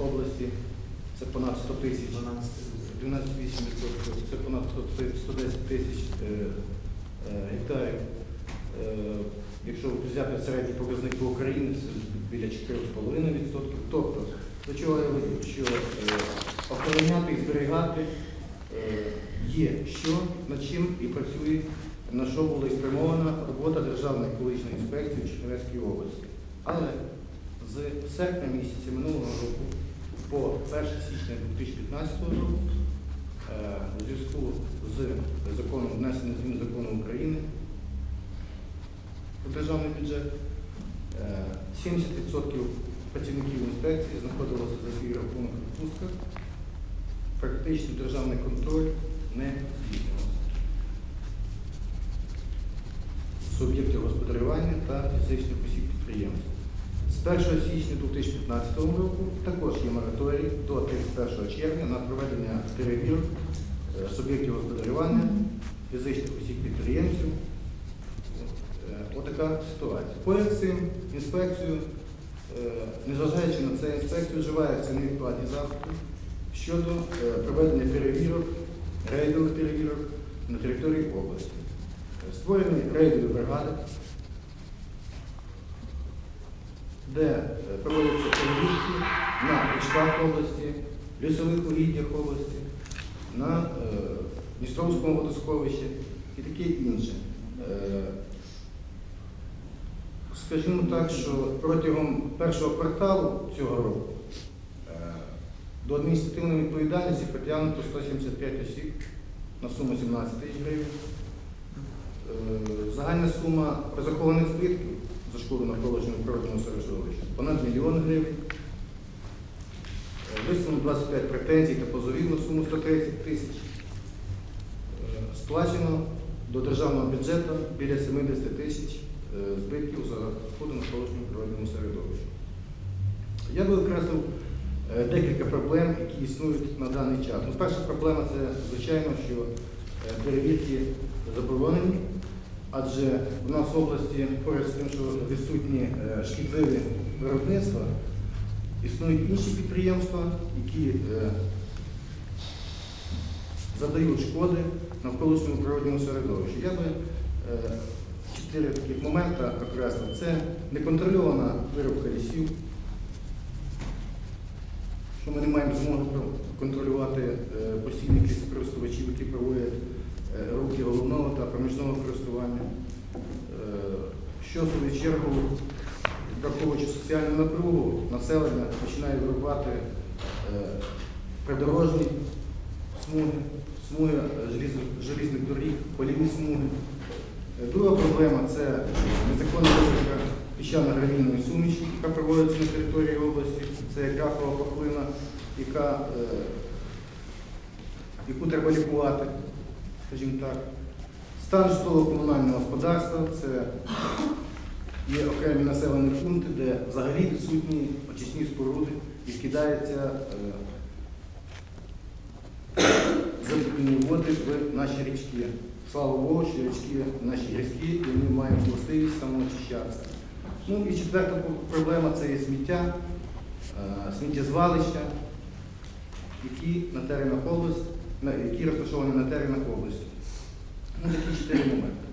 області. Це понад 100 тисяч. 12,8%. Це понад 110 тисяч е, е, гектарів. Е, Якщо взяти середній показник по Україні, це біля 4,5%. Тобто, до чого я веду, що охороняти і зберігати є що, над чим і працює, на що була і спрямована робота Державної екологічної інспекції в Чернівецькій області. Але з серпня місяця минулого 1 січня 2015 року е, у зв'язку з законом внесення змін закону України про державний бюджет е, 70% працівників інспекції знаходилося за свій рахунок відпустках. Практично державний контроль не здійснювався. Суб'єктів господарювання та фізичних осіб підприємств. З 1 січня 2015 року до 31 червня на проведення перевірок е, суб'єктів господарювання, фізичних осіб підприємців. Е, Отака ситуація. Поряд цим інспекцію, е, незважаючи на це, інспекція вживає ці невідкладні заходи щодо проведення перевірок, рейдових перевірок на території області. Створені рейдові бригади, де проводяться перевірки на річках області, лісових угіддях області, на е, Дністровському водосховищі і таке інше. Е, Скажімо так, що протягом першого кварталу цього року е, до адміністративної відповідальності притягнуто 175 осіб на суму 17 тисяч гривень. Загальна сума розрахованих збитків за шкоду навколишнього природного середовища понад мільйон гривень. Е, 25 претензій та позовів на суму 130 тисяч. Е, Сплачено до державного бюджету біля 70 тисяч е, збитків за шкоду навколишньому природному середовищу. Я би окреслив е, декілька проблем, які існують на даний час. Ну, перша проблема це, звичайно, що перевірки заборонені, адже в нас в області, поряд з тим, що відсутні шкідливі виробництва, існують інші підприємства, які е, задають шкоди навколишньому природньому середовищу. Я би е, чотири таких моменти окреслив. Це неконтрольована вирубка лісів, що ми не маємо змоги контролювати е, постійних лісокористувачів, які проводять е, рухи головного та проміжного користування. Що, в свою чергу, враховуючи соціальну напругу, населення починає вирубати е, придорожні смуги, смуги желізних доріг, полівні смуги. Е, Друга проблема це незаконна вибірка піщано-гравійної суміші, яка проводиться на території області. Це крахова пахлина, е, яку треба лікувати, скажімо так. Стан житлового комунального господарства це є окремі населені пункти, де взагалі відсутні очисні споруди і вкидається е, води в наші річки. Слава Богу, що річки наші гірські, і вони мають властивість самоочищатися. Ну і четверта проблема це є сміття, е, сміттєзвалища, які на області, які розташовані на теренах області. Ну, такі чотири моменти.